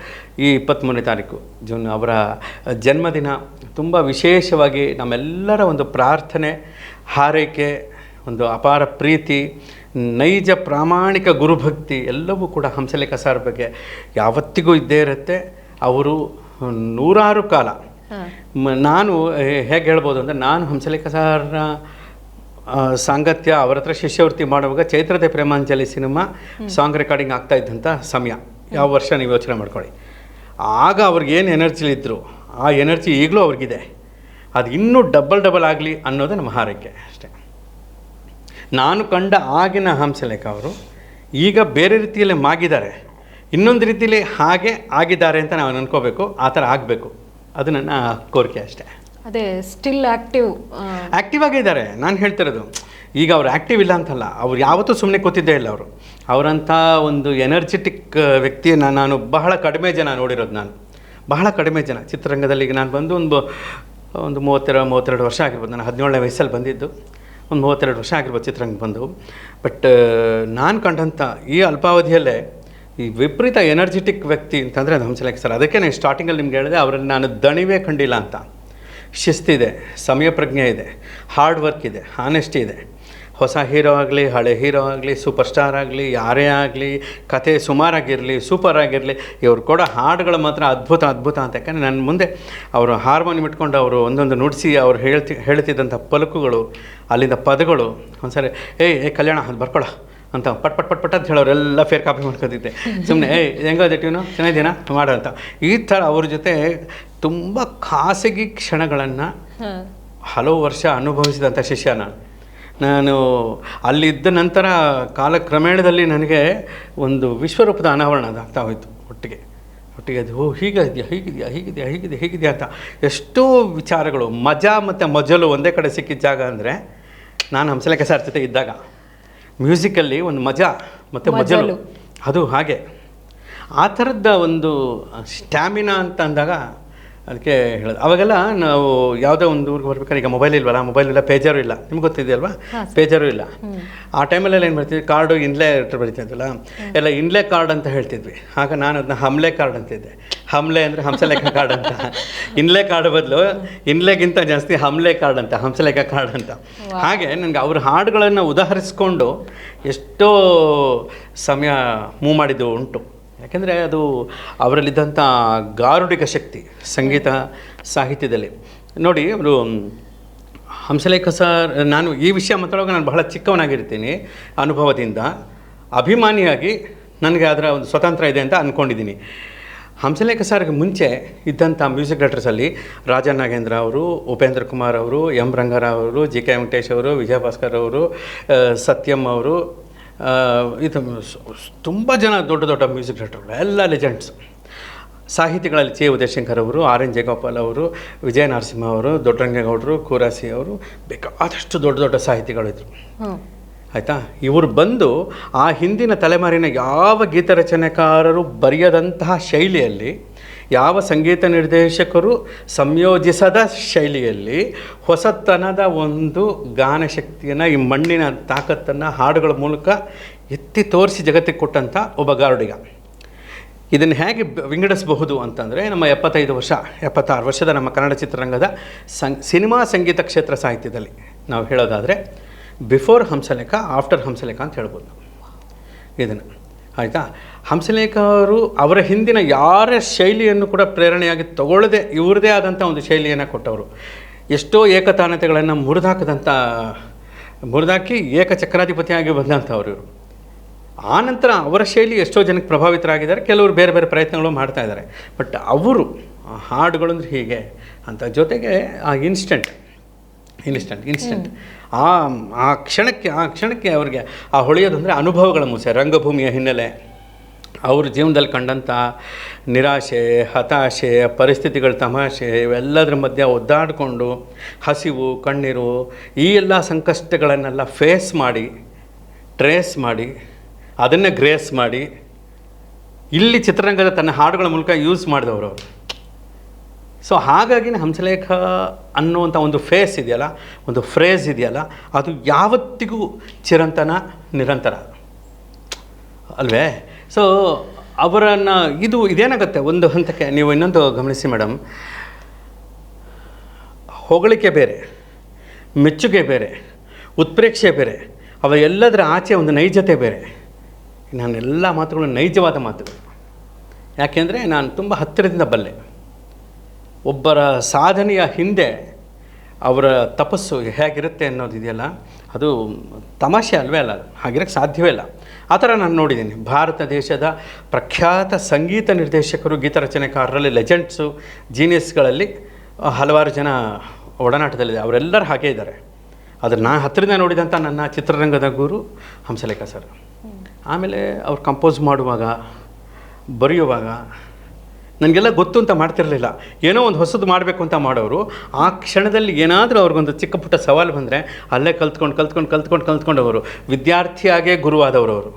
ಈ ಇಪ್ಪತ್ತ್ಮೂರನೇ ತಾರೀಕು ಜೂನ್ ಅವರ ಜನ್ಮದಿನ ತುಂಬ ವಿಶೇಷವಾಗಿ ನಮ್ಮೆಲ್ಲರ ಒಂದು ಪ್ರಾರ್ಥನೆ ಹಾರೈಕೆ ಒಂದು ಅಪಾರ ಪ್ರೀತಿ ನೈಜ ಪ್ರಾಮಾಣಿಕ ಗುರುಭಕ್ತಿ ಎಲ್ಲವೂ ಕೂಡ ಹಂಸಲೇಖ ಸರ್ ಬಗ್ಗೆ ಯಾವತ್ತಿಗೂ ಇದ್ದೇ ಇರುತ್ತೆ. ಅವರು ನೂರಾರು ಕಾಲ. ನಾನು ಹೇಗೆ ಹೇಳ್ಬೋದು ಅಂದರೆ ನಾನು ಹಂಸಲೇಖ ಸರ್ನ ಸಾಂಗತ್ಯ ಅವರ ಹತ್ರ ಶಿಷ್ಯವೃತ್ತಿ ಮಾಡುವಾಗ Chaitrada Premanjali cinema song recording ಆಗ್ತಾ ಇದ್ದಂಥ ಸಮಯ. ಯಾವ ವರ್ಷ ನೀವು ಯೋಚನೆ ಮಾಡ್ಕೊಳ್ಳಿ. ಆಗ ಅವ್ರಿಗೆ ಏನು ಎನರ್ಜಿಲಿದ್ದರು ಆ ಎನರ್ಜಿ ಈಗಲೂ ಅವ್ರಿಗಿದೆ. ಅದು ಇನ್ನೂ ಡಬಲ್ ಡಬಲ್ ಆಗಲಿ ಅನ್ನೋದು ನಮ್ಮ ಹಾರೈಕೆ ಅಷ್ಟೇ. ನಾನು ಕಂಡ ಆಗಿನ ಹಂಸಲೇಖ ಅವರು ಈಗ ಬೇರೆ ರೀತಿಯಲ್ಲಿ ಮಾಗಿದ್ದಾರೆ. ಇನ್ನೊಂದು ರೀತಿಯಲ್ಲಿ ಹಾಗೆ ಆಗಿದ್ದಾರೆ ಅಂತ ನಾವು ಅನ್ಕೋಬೇಕು ಆ ಥರ ಆಗಬೇಕು. ಅದು ನನ್ನ ಕೋರಿಕೆ ಅಷ್ಟೇ. ಅದೇ ಸ್ಟಿಲ್ ಆ್ಯಕ್ಟಿವ್ ಆ್ಯಕ್ಟಿವ್ ಆಗಿದ್ದಾರೆ. ನಾನು ಹೇಳ್ತಿರೋದು ಈಗ ಅವ್ರು ಆ್ಯಕ್ಟಿವ್ ಇಲ್ಲ ಅಂತಲ್ಲ ಅವ್ರು ಯಾವತ್ತೂ ಸುಮ್ಮನೆ ಕೂತಿದ್ದೇ ಇಲ್ಲ ಅವರು. ಅವರಂಥ ಒಂದು ಎನರ್ಜೆಟಿಕ್ ವ್ಯಕ್ತಿಯನ್ನು ನಾನು ಬಹಳ ಕಡಿಮೆ ಜನ ನೋಡಿರೋದು ನಾನು. ಬಹಳ ಕಡಿಮೆ ಜನ. ಚಿತ್ರರಂಗದಲ್ಲಿ ಈಗ ನಾನು ಬಂದು ಒಂದು ಒಂದು ಮೂವತ್ತೆರಡು ಮೂವತ್ತೆರಡು ವರ್ಷ ಆಗಿರ್ಬೋದು. ನಾನು ಹದಿನೇಳನೇ ವಯಸ್ಸಲ್ಲಿ ಬಂದಿದ್ದು. ಒಂದು ಮೂವತ್ತೆರಡು ವರ್ಷ ಆಗಿರ್ಬೋದು ಚಿತ್ರರಂಗ ಬಂದು. ಬಟ್ ನಾನು ಕಂಡಂಥ ಈ ಅಲ್ಪಾವಧಿಯಲ್ಲೇ ಈ ವಿಪರೀತ ಎನರ್ಜೆಟಿಕ್ ವ್ಯಕ್ತಿ ಅಂತಂದರೆ ಅದು ಹಂಸಲೇಖ ಸರ್. ಅದಕ್ಕೆ ನಾನು ಸ್ಟಾರ್ಟಿಂಗಲ್ಲಿ ನಿಮ್ಗೆ ಹೇಳಿದೆ, ಅವರಲ್ಲಿ ನಾನು ದಣಿವೇ ಕಂಡಿಲ್ಲ ಅಂತ. ಶಿಸ್ತಿದೆ ಸಮಯ ಪ್ರಜ್ಞೆ ಇದೆ ಹಾರ್ಡ್ ವರ್ಕ್ ಇದೆ ಹಾನೆಸ್ಟಿ ಇದೆ. ಹೊಸ ಹೀರೋ ಆಗಲಿ ಹಳೆ ಹೀರೋ ಆಗಲಿ ಸೂಪರ್ ಸ್ಟಾರ್ ಆಗಲಿ ಯಾರೇ ಆಗಲಿ ಕತೆ ಸುಮಾರಾಗಿರಲಿ ಸೂಪರ್ ಆಗಿರಲಿ ಇವ್ರು ಕೊಡೋ ಹಾಡುಗಳು ಮಾತ್ರ ಅದ್ಭುತ ಅದ್ಭುತ ಅಂತ. ಯಾಕಂದರೆ ನನ್ನ ಮುಂದೆ ಅವರು ಹಾರ್ಮೋನಿಯಂ ಇಟ್ಕೊಂಡು ಅವರು ಒಂದೊಂದು ನುಡಿಸಿ ಅವ್ರು ಹೇಳ್ತಿ ಹೇಳ್ತಿದ್ದಂಥ ಪಲಕುಗಳು ಅಲ್ಲಿಂದ ಪದಗಳು ಒಂದ್ಸರಿ ಏಯ್ ಏ ಕಲ್ಯಾಣ ಅದು ಬರ್ಕೊಳ ಅಂತ ಪಟ್ ಪಟ್ ಪಟ್ ಪಟ್ ಅಂತ ಹೇಳೋರೆಲ್ಲ ಫೇರ್ ಕಾಪಿ ಮಾಡ್ಕೋತಿದ್ದೆ. ಸುಮ್ಮನೆ ಏಯ್ ಹೆಂಗೋ ಟ್ಯೂನು ದಿನ ಮಾಡೋ ಅಂತ. ಈ ಥರ ಅವ್ರ ಜೊತೆ ತುಂಬ ಖಾಸಗಿ ಕ್ಷಣಗಳನ್ನು ಹಲವು ವರ್ಷ ಅನುಭವಿಸಿದಂಥ ಶಿಷ್ಯ ನಾನು. ನಾನು ಅಲ್ಲಿದ್ದ ನಂತರ ಕಾಲಕ್ರಮೇಣದಲ್ಲಿ ನನಗೆ ಒಂದು ವಿಶ್ವರೂಪದ ಅನಾವರಣ ಅದಾಗ್ತಾ ಹೋಯಿತು ಒಟ್ಟಿಗೆ. ಒಟ್ಟಿಗೆ ಅದು ಓ ಹೀಗಿದೆಯಾ ಹೀಗಿದೆಯಾ ಹೀಗಿದೆಯಾ ಹೀಗಿದೆ ಹೀಗಿದೆಯಾ ಅಂತ. ಎಷ್ಟೋ ವಿಚಾರಗಳು ಮಜಾ ಮತ್ತು ಮಜಲು ಒಂದೇ ಕಡೆ ಸಿಕ್ಕಿದ ಜಾಗ ಅಂದರೆ ನಾನು ಹಂಸಲೇಖ ಸರ್ ಜೊತೆ ಇದ್ದಾಗ ಮ್ಯೂಸಿಕಲ್ಲಿ ಒಂದು ಮಜಾ ಮತ್ತು ಮಜಲು. ಅದು ಹಾಗೆ. ಆ ಥರದ ಒಂದು ಸ್ಟ್ಯಾಮಿನಾ ಅಂತ ಅಂದಾಗ ಅದಕ್ಕೆ ಹೇಳೋದು. ಅವಾಗೆಲ್ಲ ನಾವು ಯಾವುದೋ ಒಂದು ಊರಿಗೆ ಬರ್ಬೇಕಾದ್ರೆ ಈಗ ಮೊಬೈಲ್ ಇಲ್ವಲ್ಲ ಮೊಬೈಲ್ ಇಲ್ಲ ಪೇಜರು ಇಲ್ಲ. ನಿಮ್ಗೆ ಗೊತ್ತಿದೆಯಲ್ವಾ? ಪೇಜರು ಇಲ್ಲ. ಆ ಟೈಮಲ್ಲೆಲ್ಲ ಏನು ಮಾಡ್ತಿದ್ವಿ? ಕಾರ್ಡು ಇನ್ಲೇ ಇಟ್ಟು ಬರಿತಿದ್ವಲ್ಲ? ಎಲ್ಲ ಇನ್ಲೇ ಕಾರ್ಡ್ ಅಂತ ಹೇಳ್ತಿದ್ವಿ. ಆಗ ನಾನು ಅದನ್ನ ಹಮ್ಲೆ ಕಾರ್ಡ್ ಅಂತಿದ್ದೆ. ಹಮ್ಲೆ ಅಂದರೆ ಹಂಸಲೇಖ ಕಾರ್ಡ್ ಅಂತ. ಇನ್ಲೇ ಕಾರ್ಡ್ ಬದಲು ಇನ್ಲೆಗಿಂತ ಜಾಸ್ತಿ ಹಮ್ಲೆ ಕಾರ್ಡ್ ಅಂತ ಹಂಸಲೇಖ ಕಾರ್ಡ್ ಅಂತ. ಹಾಗೆ ನನಗೆ ಅವ್ರ ಹಾಡುಗಳನ್ನು ಉದಾಹರಿಸ್ಕೊಂಡು ಎಷ್ಟೋ ಸಮಯ ಮೂವ್ ಮಾಡಿದ್ದು ಉಂಟು. ಯಾಕೆಂದರೆ ಅದು ಅವರಲ್ಲಿದ್ದಂಥ ಗಾರುಡಿಕ ಶಕ್ತಿ ಸಂಗೀತ ಸಾಹಿತ್ಯದಲ್ಲಿ. ನೋಡಿ, ಅವರು ಹಂಸಲೇಖ ಸರ್, ನಾನು ಈ ವಿಷಯ ಮಾತಾಡುವಾಗ ನಾನು ಬಹಳ ಚಿಕ್ಕವನಾಗಿರ್ತೀನಿ ಅನುಭವದಿಂದ. ಅಭಿಮಾನಿಯಾಗಿ ನನಗೆ ಅದರ ಒಂದು ಸ್ವತಂತ್ರ ಇದೆ ಅಂತ ಅಂದ್ಕೊಂಡಿದ್ದೀನಿ ಹಂಸಲೇಖ ಸರ್ಗೆ ಮುಂಚೆ ಇದ್ದಂಥ ಮ್ಯೂಸಿಕ್ ಡೈರೆಕ್ಟರ್ಸಲ್ಲಿ ರಾಜ ನಾಗೇಂದ್ರ ಅವರು, ಉಪೇಂದ್ರ ಕುಮಾರ್ ಅವರು, ಎಂ ರಂಗಾರಾವ್ ಅವರು, ಜಿ ಕೆ ವೆಂಕಟೇಶ್ ಅವರು ವಿಜಯ ಭಾಸ್ಕರ್ ಅವರು ಸತ್ಯಂ ಅವರು ಇದು ತುಂಬ ಜನ ದೊಡ್ಡ ದೊಡ್ಡ ಮ್ಯೂಸಿಕ್ ಡೈರೆಕ್ಟರ್ಗಳು ಎಲ್ಲ ಲೆಜೆಂಡ್ಸ್ ಸಾಹಿತಿಗಳಲ್ಲಿ ಚೆ ಉದಯಶಂಕರ್ ಅವರು ಆರ್ ಎನ್ ಜಯಗೋಪಾಲ್ ಅವರು ವಿಜಯ ನರಸಿಂಹ ಅವರು ದೊಡ್ಡರಂಗೇಗೌಡರು ಕೂರಾಸಿ ಅವರು ಬೇಕಾದಷ್ಟು ದೊಡ್ಡ ದೊಡ್ಡ ಸಾಹಿತಿಗಳಿದ್ರು ಆಯಿತಾ? ಇವರು ಬಂದು ಆ ಹಿಂದಿನ ತಲೆಮಾರಿನ ಯಾವ ಗೀತ ರಚನೆಕಾರರು ಬರೆಯದಂತಹ ಶೈಲಿಯಲ್ಲಿ ಯಾವ ಸಂಗೀತ ನಿರ್ದೇಶಕರು ಸಂಯೋಜಿಸದ ಶೈಲಿಯಲ್ಲಿ ಹೊಸತನದ ಒಂದು ಗಾನ ಶಕ್ತಿಯನ್ನು ಈ ಮಣ್ಣಿನ ತಾಕತ್ತನ್ನು ಹಾಡುಗಳ ಮೂಲಕ ಎತ್ತಿ ತೋರಿಸಿ ಜಗತ್ತಿಗೆ ಕೊಟ್ಟಂಥ ಒಬ್ಬ ಗಾರುಡಿಗ. ಇದನ್ನು ಹೇಗೆ ವಿಂಗಡಿಸಬಹುದು ಅಂತಂದರೆ ನಮ್ಮ ಎಪ್ಪತ್ತೈದು ವರ್ಷ, ಎಪ್ಪತ್ತಾರು ವರ್ಷದ ನಮ್ಮ ಕನ್ನಡ ಚಿತ್ರರಂಗದ ಸಂ ಸಿನಿಮಾ ಸಂಗೀತ ಕ್ಷೇತ್ರ ಸಾಹಿತ್ಯದಲ್ಲಿ ನಾವು ಹೇಳೋದಾದರೆ ಬಿಫೋರ್ ಹಂಸಲೇಖ, ಆಫ್ಟರ್ ಹಂಸಲೇಖ ಅಂತ ಹೇಳ್ಬೋದು ಇದನ್ನು. ಆಯಿತಾ? ಹಂಸಲೇಖ ಅವರು ಅವರ ಹಿಂದಿನ ಯಾರ ಶೈಲಿಯನ್ನು ಕೂಡ ಪ್ರೇರಣೆಯಾಗಿ ತಗೊಳ್ಳದೆ ಇವ್ರದೇ ಆದಂಥ ಒಂದು ಶೈಲಿಯನ್ನು ಕೊಟ್ಟವರು. ಎಷ್ಟೋ ಏಕತಾನತೆಗಳನ್ನು ಮುರಿದಾಕದಂಥ ಮುರಿದಾಕಿ ಏಕಚಕ್ರಾಧಿಪತಿಯಾಗಿ ಬಂದಂಥವ್ರು ಇವರು. ಆನಂತರ ಅವರ ಶೈಲಿ ಎಷ್ಟೋ ಜನಕ್ಕೆ ಪ್ರಭಾವಿತರಾಗಿದ್ದಾರೆ, ಕೆಲವರು ಬೇರೆ ಬೇರೆ ಪ್ರಯತ್ನಗಳು ಮಾಡ್ತಾ ಇದ್ದಾರೆ. ಬಟ್ ಅವರು ಹಾಡುಗಳು ಅಂದ್ರೆ ಹೀಗೆ ಅಂತ ಜೊತೆಗೆ ಆ ಇನ್ಸ್ಟೆಂಟ್ ಇನ್ಸ್ಟೆಂಟ್ ಇನ್ಸ್ಟೆಂಟ್. ಆ ಆ ಕ್ಷಣಕ್ಕೆ ಆ ಕ್ಷಣಕ್ಕೆ ಅವ್ರಿಗೆ ಆ ಹೊಳೆಯೋದಂದರೆ ಅನುಭವಗಳ ಮುಸೆ, ರಂಗಭೂಮಿಯ ಹಿನ್ನೆಲೆ. ಅವ್ರ ಜೀವನದಲ್ಲಿ ಕಂಡಂಥ ನಿರಾಶೆ, ಹತಾಶೆ, ಪರಿಸ್ಥಿತಿಗಳ ತಮಾಷೆ, ಇವೆಲ್ಲದರ ಮಧ್ಯೆ ಒದ್ದಾಡಿಕೊಂಡು ಹಸಿವು, ಕಣ್ಣೀರು, ಈ ಎಲ್ಲ ಸಂಕಷ್ಟಗಳನ್ನೆಲ್ಲ ಫೇಸ್ ಮಾಡಿ ಟ್ರೇಸ್ ಮಾಡಿ, ಅದನ್ನೇ ಗ್ರೇಸ್ ಮಾಡಿ, ಇಲ್ಲಿ ಚಿತ್ರರಂಗದ ತನ್ನ ಹಾಡುಗಳ ಮೂಲಕ ಯೂಸ್ ಮಾಡಿದವರು ಅವರು. ಸೊ ಹಾಗಾಗಿನೇ ಹಂಸಲೇಖ ಅನ್ನುವಂಥ ಒಂದು ಫೇಸ್ ಇದೆಯಲ್ಲ, ಒಂದು ಫ್ರೇಸ್ ಇದೆಯಲ್ಲ, ಅದು ಯಾವತ್ತಿಗೂ ಚಿರಂತನ, ನಿರಂತರ. ಅಲ್ವೇ? ಸೊ ಅವರನ್ನು ಇದು ಇದೇನಾಗುತ್ತೆ? ಒಂದು ಹಂತಕ್ಕೆ ನೀವು ಇನ್ನೊಂದು ಗಮನಿಸಿ ಮೇಡಮ್ ಹೊಗಳಿಕೆ ಬೇರೆ, ಮೆಚ್ಚುಗೆ ಬೇರೆ, ಉತ್ಪ್ರೇಕ್ಷೆ ಬೇರೆ, ಅವ ಎಲ್ಲದರ ಆಚೆ ಒಂದು ನೈಜತೆ ಬೇರೆ. ನಾನೆಲ್ಲ ಮಾತುಗಳು ನೈಜವಾದ ಮಾತುಗಳು. ಯಾಕೆಂದರೆ ನಾನು ತುಂಬ ಹತ್ತಿರದಿಂದ ಬಲ್ಲೆ. ಒಬ್ಬರ ಸಾಧನೆಯ ಹಿಂದೆ ಅವರ ತಪಸ್ಸು ಹೇಗಿರುತ್ತೆ ಅನ್ನೋದಿದೆಯಲ್ಲ ಅದು ತಮಾಷೆ ಅಲ್ವೇ ಅಲ್ಲ ಹಾಗಿರೋಕ್ಕೆ ಸಾಧ್ಯವೇ ಇಲ್ಲ. ಆ ಥರ ನಾನು ನೋಡಿದ್ದೀನಿ. ಭಾರತ ದೇಶದ ಪ್ರಖ್ಯಾತ ಸಂಗೀತ ನಿರ್ದೇಶಕರು ಗೀತ ರಚನೆಕಾರರಲ್ಲಿ ಲೆಜೆಂಡ್ಸು ಜೀನಿಯಸ್ಗಳಲ್ಲಿ ಹಲವಾರು ಜನ ಒಡನಾಟದಲ್ಲಿದೆ. ಅವರೆಲ್ಲರೂ ಹಾಗೇ ಇದ್ದಾರೆ. ಆದರೆ ನಾನು ಹತ್ತಿರದಿಂದ ನೋಡಿದಂಥ ನನ್ನ ಚಿತ್ರರಂಗದ ಗುರು ಹಂಸಲೇಖ ಸರ್. ಆಮೇಲೆ ಅವ್ರು ಕಂಪೋಸ್ ಮಾಡುವಾಗ ಬರೆಯುವಾಗ ನನಗೆಲ್ಲ ಗೊತ್ತು ಅಂತ ಮಾಡ್ತಿರಲಿಲ್ಲ. ಏನೋ ಒಂದು ಹೊಸದು ಮಾಡಬೇಕು ಅಂತ ಮಾಡೋರು ಆ ಕ್ಷಣದಲ್ಲಿ ಏನಾದರೂ ಅವ್ರಿಗೊಂದು ಚಿಕ್ಕ ಪುಟ್ಟ ಸವಾಲು ಬಂದರೆ ಅಲ್ಲೇ ಕಲ್ತ್ಕೊಂಡು ಕಲ್ತ್ಕೊಂಡು ಕಲ್ತ್ಕೊಂಡು ಕಲ್ತ್ಕೊಂಡವರು ವಿದ್ಯಾರ್ಥಿಯಾಗೇ ಗುರುವಾದವರು ಅವರು.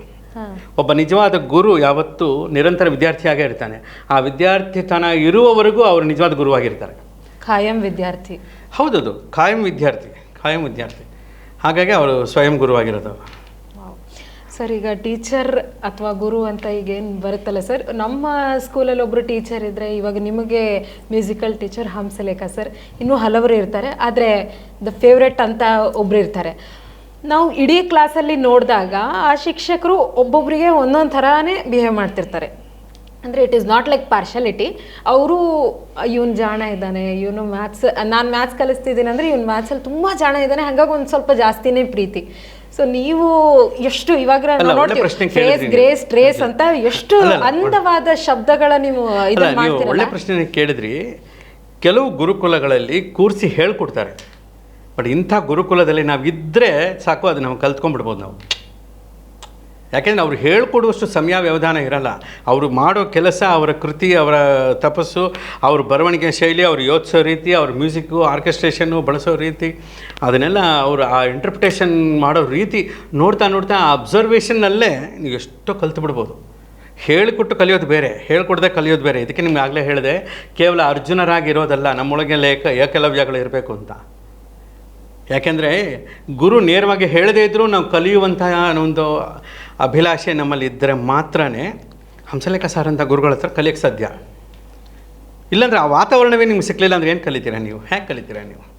ಒಬ್ಬ ನಿಜವಾದ ಗುರು ಯಾವತ್ತೂ ನಿರಂತರ ವಿದ್ಯಾರ್ಥಿಯಾಗೇ ಇರ್ತಾನೆ. ಆ ವಿದ್ಯಾರ್ಥಿತನ ಇರುವವರೆಗೂ ಅವರು ನಿಜವಾದ ಗುರುವಾಗಿರ್ತಾರೆ. ಖಾಯಂ ವಿದ್ಯಾರ್ಥಿ. ಹೌದದು ಖಾಯಂ ವಿದ್ಯಾರ್ಥಿ ಖಾಯಂ ವಿದ್ಯಾರ್ಥಿ. ಹಾಗಾಗಿ ಅವರು ಸ್ವಯಂ ಗುರುವಾಗಿರೋದು. ಸರ್ ಈಗ ಟೀಚರ್ ಅಥವಾ ಗುರು ಅಂತ ಈಗ ಏನು ಬರುತ್ತಲ್ಲ ಸರ್ ನಮ್ಮ ಸ್ಕೂಲಲ್ಲಿ ಒಬ್ಬರು ಟೀಚರ್ ಇದ್ದರೆ ಇವಾಗ ನಿಮಗೆ ಮ್ಯೂಸಿಕಲ್ ಟೀಚರ್ ಹಂಸಲೇಖ ಸರ್ ಇನ್ನೂ ಹಲವರು ಇರ್ತಾರೆ, ಆದರೆ ದ ಫೇವ್ರೆಟ್ ಅಂತ ಒಬ್ಬರು ಇರ್ತಾರೆ. ನಾವು ಇಡೀ ಕ್ಲಾಸಲ್ಲಿ ನೋಡಿದಾಗ ಆ ಶಿಕ್ಷಕರು ಒಬ್ಬೊಬ್ಬರಿಗೆ ಒಂದೊಂದು ಥರನೇ ಬಿಹೇವ್ ಮಾಡ್ತಿರ್ತಾರೆ. ಅಂದರೆ it is not like partiality ಅವರು, ಇವನು ಜಾಣ ಇದ್ದಾನೆ, ಇವನು ಮ್ಯಾಥ್ಸ್ ನಾನು ಮ್ಯಾಥ್ಸ್ ಕಲಿಸ್ತಿದ್ದೀನಿ ಅಂದರೆ ಇವನು ಮ್ಯಾಥ್ಸಲ್ಲಿ ತುಂಬ ಜಾಣ ಇದ್ದಾನೆ, ಹಾಗಾಗಿ ಒಂದು ಸ್ವಲ್ಪ ಜಾಸ್ತಿನೇ ಪ್ರೀತಿ. ಸೊ ನೀವು ಎಷ್ಟು ಇವಾಗ ನೋಡ್ತೀವಿ ಫೇಸ್ ಗ್ರೇಸ್ ಟ್ರೇಸ್ ಅಂತ ಎಷ್ಟು ಅಂದವಾದ ಶಬ್ದಗಳ ನೀವು ಒಳ್ಳೆ ಪ್ರಶ್ನೆ ಕೇಳಿದ್ರಿ. ಕೆಲವು ಗುರುಕುಲಗಳಲ್ಲಿ ಕೂರಿಸಿ ಹೇಳ್ಕೊಡ್ತಾರೆ. ಬಟ್ ಇಂಥ ಗುರುಕುಲದಲ್ಲಿ ನಾವು ಇದ್ದರೆ ಸಾಕು ಅದು ನಾವು ಕಲ್ತ್ಕೊಂಡ್ಬಿಡ್ಬೋದು ನಾವು. ಯಾಕೆಂದರೆ ಅವ್ರು ಹೇಳ್ಕೊಡುವಷ್ಟು ಸಮಯ ವ್ಯವಧಾನ ಇರಲ್ಲ. ಅವರು ಮಾಡೋ ಕೆಲಸ, ಅವರ ಕೃತಿ, ಅವರ ತಪಸ್ಸು, ಅವ್ರ ಬರವಣಿಗೆ ಶೈಲಿ, ಅವ್ರು ಯೋಚಿಸೋ ರೀತಿ, ಅವ್ರ ಮ್ಯೂಸಿಕ್ಕು ಆರ್ಕೆಸ್ಟ್ರೇಷನ್ನು ಬಳಸೋ ರೀತಿ, ಅದನ್ನೆಲ್ಲ ಅವರು ಆ ಇಂಟರ್ಪ್ರಿಟೇಷನ್ ಮಾಡೋ ರೀತಿ ನೋಡ್ತಾ ನೋಡ್ತಾ ಆ ಅಬ್ಸರ್ವೇಷನ್ನಲ್ಲೇ ನೀವು ಎಷ್ಟೋ ಕಲ್ತು ಬಿಡ್ಬೋದು. ಹೇಳಿಕೊಟ್ಟು ಕಲಿಯೋದು ಬೇರೆ, ಹೇಳ್ಕೊಡ್ದೆ ಕಲಿಯೋದು ಬೇರೆ. ಇದಕ್ಕೆ ನಿಮ್ಗೆ ಆಗಲೇ ಹೇಳಿದೆ, ಕೇವಲ ಅರ್ಜುನರಾಗಿರೋದಲ್ಲ, ನಮ್ಮೊಳಗೆ ಲೇಖ ಏಕಲವ್ಯಗಳು ಇರಬೇಕು ಅಂತ. ಯಾಕೆಂದರೆ ಗುರು ನೇರವಾಗಿ ಹೇಳದೇ ಇದ್ದರೂ ನಾವು ಕಲಿಯುವಂತಹ ಒಂದು ಅಭಿಲಾಷೆ ನಮ್ಮಲ್ಲಿ ಇದ್ದರೆ ಮಾತ್ರನೇ ಹಂಸಲೇಖ ಸಾರ್ ಅಂತ ಗುರುಗಳ ಹತ್ರ ಕಲಿಯೋಕ್ಕೆ ಸಾಧ್ಯ. ಇಲ್ಲಾಂದ್ರೆ ಆ ವಾತಾವರಣವೇ ನಿಮ್ಗೆ ಸಿಕ್ಕಲಿಲ್ಲ ಅಂದ್ರೆ ಏನು ಕಲಿತೀರಾ ನೀವು? ಹೇಗೆ ಕಲಿತೀರಾ ನೀವು?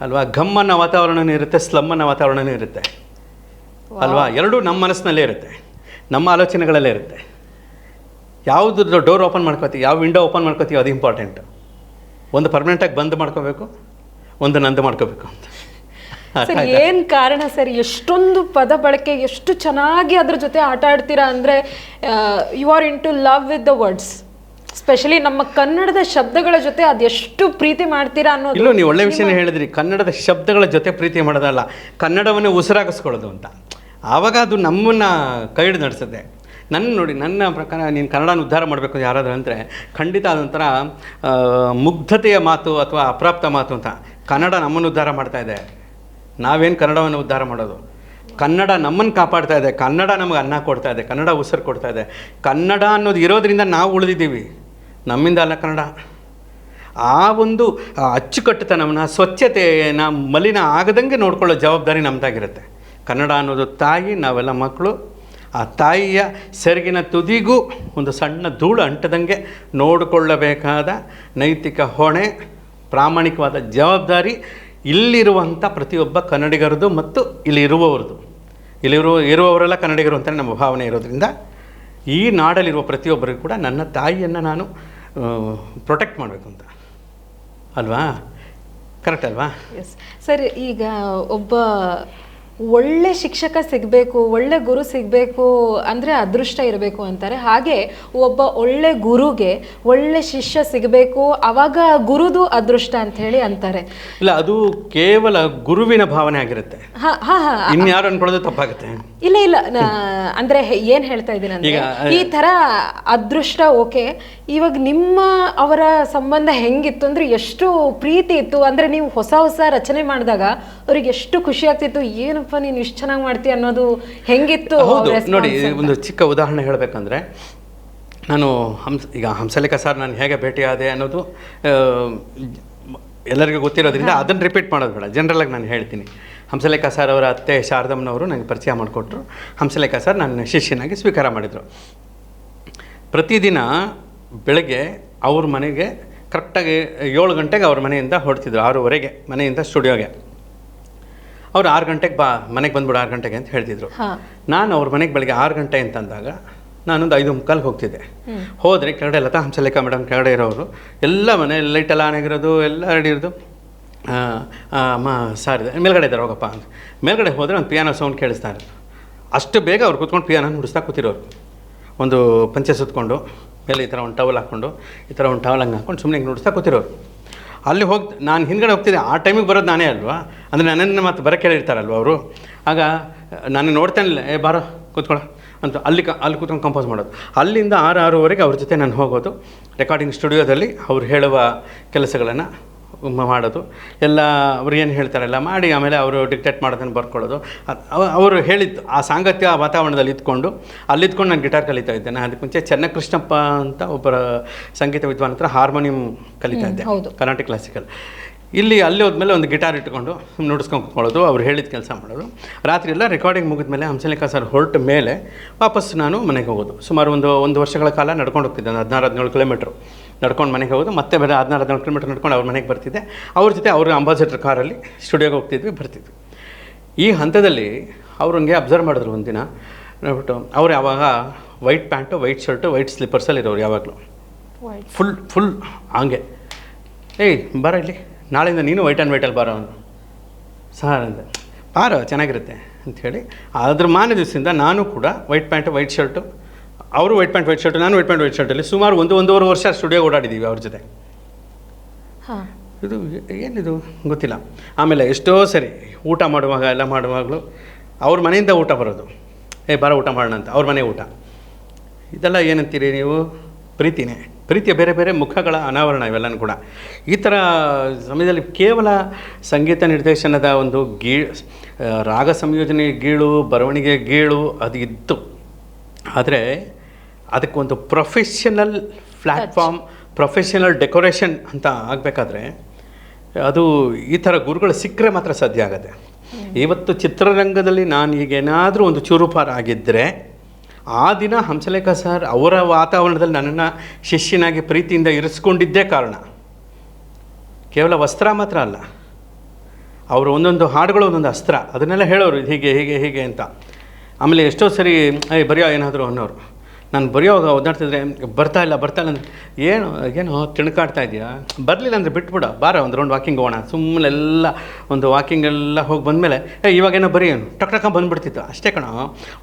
ಅಲ್ವಾ? ಘಮ್ಮನ್ನ ವಾತಾವರಣವೂ ವಾತಾವರಣನೂ ಇರುತ್ತೆ ಸ್ಲಮ್ಮನ ವಾತಾವರಣವೂ ವಾತಾವರಣನೂ ಇರುತ್ತೆ. ಅಲ್ವಾ? ಎರಡೂ ನಮ್ಮ ಮನಸ್ಸಿನಲ್ಲೇ ಇರುತ್ತೆ. ನಮ್ಮ ಆಲೋಚನೆಗಳಲ್ಲೇ ಇರುತ್ತೆ. ಯಾವುದು ಡೋರ್ ಓಪನ್ ಮಾಡ್ಕೋತೀವಿ ಯಾವ ವಿಂಡೋ ಓಪನ್ ಮಾಡ್ಕೋತೀವಿ ಅದು ಇಂಪಾರ್ಟೆಂಟ್ ಒಂದು ಪರ್ಮನೆಂಟಾಗಿ ಬಂದ್ ಮಾಡ್ಕೋಬೇಕು ಒಂದು ನಂದು ಮಾಡ್ಕೋಬೇಕು ಅಂತ. ಸರ್ ಏನ್ ಕಾರಣ ಸರ್? ಎಷ್ಟೊಂದು ಪದ ಬಳಕೆ ಎಷ್ಟು ಚೆನ್ನಾಗಿ ಅದ್ರ ಜೊತೆ ಆಟ ಆಡ್ತೀರಾ ಅಂದ್ರೆ you are into love with the words specially ನಮ್ಮ ಕನ್ನಡದ ಶಬ್ದಗಳ ಜೊತೆ ಅದೆಷ್ಟು ಪ್ರೀತಿ ಮಾಡ್ತೀರಾ ಅನ್ನೋದು ಇಲ್ಲ ನೀವು ಒಳ್ಳೆ ವಿಷಯನೇ ಹೇಳಿದ್ರಿ. ಕನ್ನಡದ ಶಬ್ದಗಳ ಜೊತೆ ಪ್ರೀತಿ ಮಾಡೋದಲ್ಲ ಕನ್ನಡವನ್ನೇ ಉಸಿರಾಗಿಸ್ಕೊಳ್ಳೋದು ಅಂತ. ಆವಾಗ ಅದು ನಮ್ಮನ್ನು ಕೈಡ್ ಹಿಡಿದು ನಡೆಸುತ್ತೆ. ನನ್ನ ನೋಡಿ ನನ್ನ ಪ್ರಕಾರ ನೀನು ಕನ್ನಡನ ಉದ್ಧಾರ ಮಾಡಬೇಕು ಯಾರಾದರೂ ಅಂದರೆ ಖಂಡಿತ ಅದೊಂಥರ ಮುಗ್ಧತೆಯ ಮಾತು ಅಥವಾ ಅಪ್ರಾಪ್ತ ಮಾತು ಅಂತ. ಕನ್ನಡ ನಮ್ಮನ್ನು ಉದ್ಧಾರ ಮಾಡ್ತಾ ಇದೆ. ನಾವೇನು ಕನ್ನಡವನ್ನು ಉದ್ಧಾರ ಮಾಡೋದು? ಕನ್ನಡ ನಮ್ಮನ್ನು ಕಾಪಾಡ್ತಾ ಇದೆ. ಕನ್ನಡ ನಮಗೆ ಅನ್ನ ಕೊಡ್ತಾ ಇದೆ. ಕನ್ನಡ ಉಸಿರು ಕೊಡ್ತಾ ಇದೆ. ಕನ್ನಡ ಅನ್ನೋದು ಇರೋದ್ರಿಂದ ನಾವು ಉಳಿದಿದ್ದೀವಿ. ನಮ್ಮಿಂದ ಅಲ್ಲ ಕನ್ನಡ. ಆ ಒಂದು ಅಚ್ಚುಕಟ್ಟುತನವನ್ನು, ಸ್ವಚ್ಛತೆಯನ್ನು ಮಲಿನ ಆಗದಂಗೆ ನೋಡ್ಕೊಳ್ಳೋ ಜವಾಬ್ದಾರಿ ನಮ್ಮದಾಗಿರುತ್ತೆ ಕನ್ನಡ ಅನ್ನೋದು ತಾಯಿ, ನಾವೆಲ್ಲ ಮಕ್ಕಳು ಆ ತಾಯಿಯ ಸೆರಗಿನ ತುದಿಗೂ ಒಂದು ಸಣ್ಣ ಧೂಳು ಅಂಟದಂಗೆ ನೋಡಿಕೊಳ್ಳಬೇಕಾದ ನೈತಿಕ ಹೊಣೆ, ಪ್ರಾಮಾಣಿಕವಾದ ಜವಾಬ್ದಾರಿ ಇಲ್ಲಿರುವಂಥ ಪ್ರತಿಯೊಬ್ಬ ಕನ್ನಡಿಗರದು ಮತ್ತು ಇಲ್ಲಿರುವವರದು ಇಲ್ಲಿರುವ ಇರುವವರೆಲ್ಲ ಕನ್ನಡಿಗರು ಅಂತ ನಮ್ಮ ಭಾವನೆ ಇರೋದ್ರಿಂದ ಈ ನಾಡಲ್ಲಿರುವ ಪ್ರತಿಯೊಬ್ಬರಿಗೂ ಕೂಡ ನನ್ನ ತಾಯಿಯನ್ನು ನಾನು ಪ್ರೊಟೆಕ್ಟ್ ಮಾಡಬೇಕು ಅಂತ. ಅಲ್ವಾ? ಕರೆಕ್ಟ್ ಅಲ್ವಾ? ಎಸ್ ಸರ್, ಈಗ ಒಬ್ಬ ಒಳ್ಳೆ ಶಿಕ್ಷಕ ಸಿಗಬೇಕು ಒಳ್ಳೆ ಗುರು ಸಿಗಬೇಕು ಅಂದರೆ ಅದೃಷ್ಟ ಇರಬೇಕು ಅಂತಾರೆ. ಹಾಗೆ ಒಬ್ಬ ಒಳ್ಳೆ ಗುರುಗೆ ಒಳ್ಳೆ ಶಿಷ್ಯ ಸಿಗಬೇಕು ಅವಾಗ ಗುರುದು ಅದೃಷ್ಟ ಅಂತ ಹೇಳಿ ಅಂತಾರೆ. ಇಲ್ಲ ಅದು ಕೇವಲ ಗುರುವಿನ ಭಾವನೆ ಆಗಿರುತ್ತೆ. ಇನ್ಯಾರು ಅನ್ಕೊಳ್ಳೋದು ತಪ್ಪಾಗುತ್ತೆ. ಇಲ್ಲ ಇಲ್ಲ. ಅಂದ್ರೆ ಏನ್ ಹೇಳ್ತಾ ಇದ್ದೀನಿ ಅಂದ್ರೆ ಈ ತರ ಅದೃಷ್ಟ ಓಕೆ ಇವಾಗ ನಿಮ್ಮ ಅವರ ಸಂಬಂಧ ಹೆಂಗಿತ್ತು ಅಂದ್ರೆ ಎಷ್ಟು ಪ್ರೀತಿ ಇತ್ತು ಅಂದ್ರೆ ನೀವು ಹೊಸ ಹೊಸ ರಚನೆ ಮಾಡಿದಾಗ ಅವ್ರಿಗೆ ಎಷ್ಟು ಖುಷಿ ಆಗ್ತಿತ್ತು ಏನಪ್ಪ ನೀನು ಇಷ್ಟು ಚೆನ್ನಾಗಿ ಮಾಡ್ತೀಯ ಅನ್ನೋದು ಹೆಂಗಿತ್ತು ಹೌದು ನೋಡಿ ಒಂದು ಚಿಕ್ಕ ಉದಾಹರಣೆ ಹೇಳಬೇಕಂದ್ರೆ ನಾನು ಹಂಸ ಈಗ ಹಂಸಲೇಖ ಸರ್ ನಾನು ಹೇಗೆ ಭೇಟಿಯಾದೆ ಅನ್ನೋದು ಎಲ್ಲರಿಗೂ ಗೊತ್ತಿರೋದ್ರಿಂದ ಅದನ್ನು ರಿಪೀಟ್ ಮಾಡೋದು ಬೇಡ ಜನರಲಾಗಿ ನಾನು ಹೇಳ್ತೀನಿ. ಹಂಸಲೇಖ ಸರ್ ಅವರ ಅತ್ತೆ ಶಾರದಮ್ಮನವರು ನನಗೆ ಪರಿಚಯ ಮಾಡಿಕೊಟ್ರು. ಹಂಸಲೇಖ ಸರ್ ನನ್ನ ಶಿಷ್ಯನಾಗಿ ಸ್ವೀಕಾರ ಮಾಡಿದರು. ಪ್ರತಿದಿನ ಬೆಳಗ್ಗೆ ಅವ್ರ ಮನೆಗೆ ಕರೆಕ್ಟಾಗಿ ಏಳು ಗಂಟೆಗೆ ಅವ್ರ ಮನೆಯಿಂದ ಹೊರಡ್ತಿದ್ರು ಆರೂವರೆಗೆ ಮನೆಯಿಂದ ಸ್ಟುಡಿಯೋಗೆ ಅವ್ರು ಆರು ಗಂಟೆಗೆ ಬಾ ಮನೆಗೆ ಬಂದ್ಬಿಡು ಆರು ಗಂಟೆಗೆ ಅಂತ ಹೇಳ್ತಿದ್ರು. ನಾನು ಅವ್ರ ಮನೆಗೆ ಬೆಳಗ್ಗೆ ಆರು ಗಂಟೆ ಅಂತಂದಾಗ ನಾನೊಂದು ಐದು ಮುಕ್ಕಾಲ್ಗೆ ಹೋಗ್ತಿದ್ದೆ. ಹೋದರೆ ಕೆಳಗಡೆ ಲತಾ ಹಂಸಲೇಖ ಮೇಡಮ್ ಕೆಳಗಡೆ ಇರೋರು ಎಲ್ಲ ಮನೆ ಲೈಟ್ ಎಲ್ಲ ಆನ್ ಆಗಿರೋದು ಎಲ್ಲ ರೆಡಿ ಇರೋದು. ಅಮ್ಮ ಸಾರ್ ಇದೆ. ಮೇಲ್ಗಡೆ ಇದ್ದಾರೆ ಹೋಗಪ್ಪ ಅಂತ. ಮೇಲ್ಗಡೆ ಹೋದರೆ ಒಂದು ಪಿಯಾನೋ ಸೌಂಡ್ ಕೇಳಿಸ್ತಾ ಇರೋದು. ಅಷ್ಟು ಬೇಗ ಅವ್ರು ಕೂತ್ಕೊಂಡು ಪಿಯಾನೋ ನುಡಿಸ್ತಾ ಕೂತಿರೋರು. ಒಂದು ಪಂಚೆ ಸುತ್ಕೊಂಡು ಮೇಲೆ ಈ ಥರ ಒಂದು ಟವಲ್ ಹಾಕ್ಕೊಂಡು ಈ ಥರ ಒಂದು ಟವಲ್ ಹಂಗೆ ಹಾಕ್ಕೊಂಡು ಸುಮ್ಮನೆ ನುಡಿಸ್ತಾ ಕೂತಿರೋರು. ಅಲ್ಲಿ ಹೋಗಿ, ನಾನು ಹಿಂದ್ಗಡೆ ಹೋಗ್ತಿದ್ದೆ. ಆ ಟೈಮಿಗೆ ಬರೋದು ನಾನೇ ಅಲ್ವಾ? ಅಂದರೆ ನನ್ನನ್ನು ಮತ್ತೆ ಬರೋಕ್ಕೆ ಹೇಳಿರ್ತಾರಲ್ವ ಅವರು? ಆಗ, ನಾನು ನೋಡ್ತಾನಿಲ್ಲ ಏ, ಬಾರೋ ಕೂತ್ಕೊಳ್ಳೋ ಅಂತ ಅಲ್ಲಿ ಕ, ಅಲ್ಲಿ ಕೂತ್ಕೊಂಡು ಕಂಪೋಸ್ ಮಾಡೋದು. ಅಲ್ಲಿಂದ ಆರು ಆರೂವರೆಗೆ ಅವ್ರ ಜೊತೆ ನಾನು ಹೋಗೋದು. ರೆಕಾರ್ಡಿಂಗ್ ಸ್ಟುಡಿಯೋದಲ್ಲಿ ಅವ್ರು ಹೇಳುವ ಕೆಲಸಗಳನ್ನು ಮಾಡೋದು. ಎಲ್ಲ ಅವ್ರು ಏನು ಹೇಳ್ತಾರಲ್ಲ ಮಾಡಿ ಆಮೇಲೆ ಅವರು ಡಿಕ್ಟೇಟ್ ಮಾಡೋದನ್ನು ಬರ್ಕೊಳ್ಳೋದು. ಅವರು ಹೇಳಿದ್ದು ಆ ಸಾಂಗತ್ಯ ಆ ವಾತಾವರಣದಲ್ಲಿ ಇದ್ಕೊಂಡು ಅಲ್ಲಿದ್ಕೊಂಡು ನಾನು ಗಿಟಾರ್ ಕಲಿತಾ ಇದ್ದೆ. ನಾನು ಅದಕ್ಕೆ ಮುಂಚೆ ಚೆನ್ನಕೃಷ್ಣಪ್ಪ ಅಂತ ಒಬ್ಬರ ಸಂಗೀತ ವಿದ್ವಾನ್ ಹತ್ರ ಹಾರ್ಮೋನಿಯಂ ಕಲಿತಾ ಇದ್ದೆ. ಕರ್ನಾಟಕ ಕ್ಲಾಸಿಕಲ್ ಇಲ್ಲಿ ಅಲ್ಲಿ ಹೋದ್ಮೇಲೆ ಒಂದು ಗಿಟಾರ್ ಇಟ್ಕೊಂಡು ನುಡಿಸ್ಕೊಂಡು ಕೂತ್ಕೊಳ್ಳೋದು ಅವ್ರು ಹೇಳಿದ ಕೆಲಸ ಮಾಡೋದು. ರಾತ್ರಿ ಎಲ್ಲ ರೆಕಾರ್ಡಿಂಗ್ ಮುಗಿದ್ಮೇಲೆ ಹಂಸಲೇಖ ಸರ್ ಹೊರಟ ಮೇಲೆ ವಾಪಸ್ ನಾನು ಮನೆಗೆ ಹೋಗೋದು. ಸುಮಾರು ಒಂದು ಒಂದು ವರ್ಷಗಳ ಕಾಲ ನಡ್ಕೊಂಡು ಹೋಗ್ತಿದ್ದೆ ಒಂದು ಹದಿನಾರು ಹದಿನೇಳು ಕಿಲೋಮೀಟ್ರು ನಡ್ಕೊಂಡು ಮನೆಗೆ ಹೋಗೋದು. ಮತ್ತೆ ಬೇರೆ ಹದಿನಾರು ಹದಿನಾಲ್ಕು ಕಿಲೋಮೀಟರ್ ನಡ್ಕೊಂಡು ಅವ್ರ ಮನೆಗೆ ಬರ್ತಿದ್ದೆ. ಅವ್ರ ಜೊತೆ ಅವ್ರ ಅಂಬಾಸಿಡರ್ ಕಾರಲ್ಲಿ ಸ್ಟುಡಿಯೋಗೆ ಹೋಗ್ತಿದ್ವಿ ಬರ್ತಿದ್ವಿ. ಈ ಹಂತದಲ್ಲಿ ಅವ್ರು ಹಂಗೆ ಅಬ್ಸರ್ವ್ ಮಾಡಿದ್ರು ಒಂದಿನ. ನೋಡ್ಬಿಟ್ಟು ಅವ್ರು ಯಾವಾಗ white pant white shirt white ಸ್ಲಿಪ್ಪರ್ಸಲ್ಲಿ ಇರೋರು ಯಾವಾಗಲೂ. ಫುಲ್ ಫುಲ್ ಹಂಗೆ. ಏಯ್ ಬರ ಇಲ್ಲಿ. ನಾಳೆಯಿಂದ ನೀನು ವೈಟ್ ಆ್ಯಂಡ್ ವೈಟಲ್ಲಿ ಬಾರೋ. ಅವನು ಸರ್ ಅಂದೆ. ಬಾರೋ ಚೆನ್ನಾಗಿರುತ್ತೆ. ಅಂಥೇಳಿ ಅದ್ರ ಮಾನ ದಿವಸದಿಂದ ನಾನು ಕೂಡ ವೈಟ್ ಪ್ಯಾಂಟು ವೈಟ್ ಶರ್ಟು ಅವರು ವೈಟ್ ಪ್ಯಾಂಟ್ ವೈಟ್ ಶರ್ಟ್ ನಾನು ವೈಟ್ ಪ್ಯಾಂಟ್ ವೈಟ್ ಶರ್ಟಲ್ಲಿ ಸುಮಾರು ಒಂದು ಒಂದೂವರೆ ವರ್ಷ ಸ್ಟುಡಿಯೋ ಓಡಾಡಿದ್ದೀವಿ ಅವ್ರ ಜೊತೆ. ಹಾ. ಇದು ಏನಿದು ಗೊತ್ತಿಲ್ಲ. ಆಮೇಲೆ ಎಷ್ಟೋ ಸರಿ ಊಟ ಮಾಡುವಾಗ ಎಲ್ಲ ಮಾಡುವಾಗಲೂ ಅವ್ರ ಮನೆಯಿಂದ ಊಟ ಬರೋದು. ಏ ಬರ ಊಟ ಮಾಡೋಣ ಅಂತ ಅವ್ರ ಮನೆ ಊಟ. ಇದೆಲ್ಲ ಏನಂತೀರಿ ನೀವು? ಪ್ರೀತಿನೇ. ಪ್ರೀತಿಯ ಬೇರೆ ಬೇರೆ ಮುಖಗಳ ಅನಾವರಣ ಇವೆಲ್ಲನೂ ಕೂಡ. ಈ ಥರ ಸಮಯದಲ್ಲಿ ಕೇವಲ ಸಂಗೀತ ನಿರ್ದೇಶನದ ಒಂದು ಗೀ ರಾಗ ಸಂಯೋಜನೆ ಗೀಳು ಬರವಣಿಗೆ ಗೀಳು ಅದು ಇತ್ತು. ಆದರೆ ಅದಕ್ಕೊಂದು ಪ್ರೊಫೆಷನಲ್ ಪ್ಲ್ಯಾಟ್ಫಾರ್ಮ್ ಪ್ರೊಫೆಷನಲ್ ಡೆಕೋರೇಷನ್ ಅಂತ ಆಗಬೇಕಾದ್ರೆ ಅದು ಈ ಥರ ಗುರುಗಳು ಸಿಕ್ಕರೆ ಮಾತ್ರ ಸಾಧ್ಯ ಆಗುತ್ತೆ. ಇವತ್ತು ಚಿತ್ರರಂಗದಲ್ಲಿ ನಾನು ಈಗೇನಾದರೂ ಒಂದು ಚೂರುಪಾರ ಆಗಿದ್ದರೆ ಆ ದಿನ ಹಂಸಲೇಖ ಸರ್ ಅವರ ವಾತಾವರಣದಲ್ಲಿ ನನ್ನನ್ನು ಶಿಷ್ಯನಾಗಿ ಪ್ರೀತಿಯಿಂದ ಇರಿಸ್ಕೊಂಡಿದ್ದೇ ಕಾರಣ. ಕೇವಲ ವಸ್ತ್ರ ಮಾತ್ರ ಅಲ್ಲ ಅವರು ಒಂದೊಂದು ಹಾಡುಗಳು ಒಂದೊಂದು ಅಸ್ತ್ರ ಅದನ್ನೆಲ್ಲ ಹೇಳೋರು ಹೀಗೆ ಹೀಗೆ ಹೀಗೆ ಅಂತ. ಆಮೇಲೆ ಎಷ್ಟೋ ಸರಿ ಏಯ್ ಬರೆಯೋ ಏನಾದರೂ ಅನ್ನೋರು. ನಾನು ಬರೆಯೋವಾಗ ಓದಾಡ್ತಿದ್ರೆ ಬರ್ತಾ ಇಲ್ಲ ಬರ್ತಾ ಇಲ್ಲ ಅಂದರೆ, ಏನು ಏನು ತಿಣ್ಕಾಡ್ತಾ ಇದೆಯಾ? ಬರಲಿಲ್ಲ ಅಂದರೆ ಬಿಟ್ಬಿಡ, ಬಾರ, ಒಂದು ರೌಂಡ್ ವಾಕಿಂಗ್ ಹೋಗೋಣ. ಸುಮ್ಮನೆ ಎಲ್ಲ, ಒಂದು ವಾಕಿಂಗ್ ಎಲ್ಲ ಹೋಗಿ ಬಂದಮೇಲೆ, ಏ ಇವಾಗೇನೋ ಬರೆಯೋನು ಟಕ್ ಟಕ ಬಂದುಬಿಡ್ತಿತ್ತು. ಅಷ್ಟೇ ಕಣ,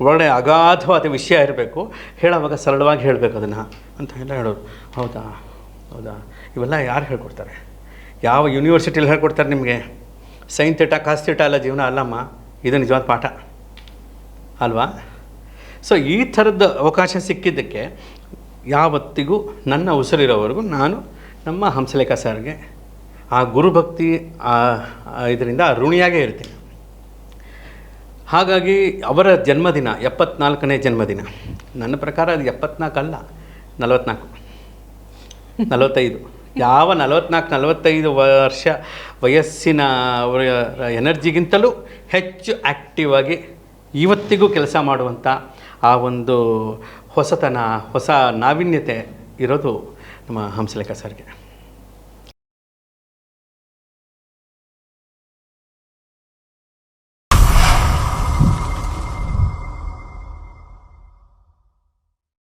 ಒಳ್ಳೆ ಅಗಾಧವಾದ ವಿಷಯ ಇರಬೇಕು. ಹೇಳೋವಾಗ ಸರಳವಾಗಿ ಹೇಳಬೇಕು ಅದನ್ನು ಅಂತ ಎಲ್ಲ ಹೇಳೋರು. ಹೌದಾ? ಹೌದಾ? ಇವೆಲ್ಲ ಯಾರು ಹೇಳ್ಕೊಡ್ತಾರೆ? ಯಾವ ಯೂನಿವರ್ಸಿಟಿಯಲ್ಲಿ ಹೇಳ್ಕೊಡ್ತಾರೆ ನಿಮಗೆ? ಸೈನ್ ತಿಟ ಕಾಸ್ ತಿಟ ಅಲ್ಲ ಜೀವನ ಅಲ್ಲಮ್ಮ. ಇದು ನಿಜವಾದ ಪಾಠ. ಅಲ್ವಾ? ಸೊ ಈ ಥರದ ಅವಕಾಶ ಸಿಕ್ಕಿದ್ದಕ್ಕೆ ಯಾವತ್ತಿಗೂ ನನ್ನ ಉಸಿರಿರೋವರೆಗೂ ನಾನು ನಮ್ಮ ಹಂಸಲೇಖ ಸರ್ಗೆ ಆ ಗುರುಭಕ್ತಿ ಇದರಿಂದ ಋಣಿಯಾಗೇ ಇರ್ತೀನಿ. ಹಾಗಾಗಿ ಅವರ ಜನ್ಮದಿನ, ಎಪ್ಪತ್ನಾಲ್ಕನೇ ಜನ್ಮದಿನ, ನನ್ನ ಪ್ರಕಾರ ಅದು ಎಪ್ಪತ್ನಾಲ್ಕು ಅಲ್ಲ, ನಲವತ್ನಾಲ್ಕು. ನಲವತ್ತೈದು. ಯಾವ ನಲವತ್ನಾಲ್ಕು, ನಲವತ್ತೈದು ವರ್ಷ ವಯಸ್ಸಿನ ಅವರ ಎನರ್ಜಿಗಿಂತಲೂ ಹೆಚ್ಚು ಆ್ಯಕ್ಟಿವ್ ಆಗಿ ಇವತ್ತಿಗೂ ಕೆಲಸ ಮಾಡುವಂಥ ಆ ಒಂದು ಹೊಸತನ ಹೊಸ ನಾವೀನ್ಯತೆ ಇರೋದು ನಮ್ಮ ಹಂಸಲೇಖ ಸರ್ಗೆ.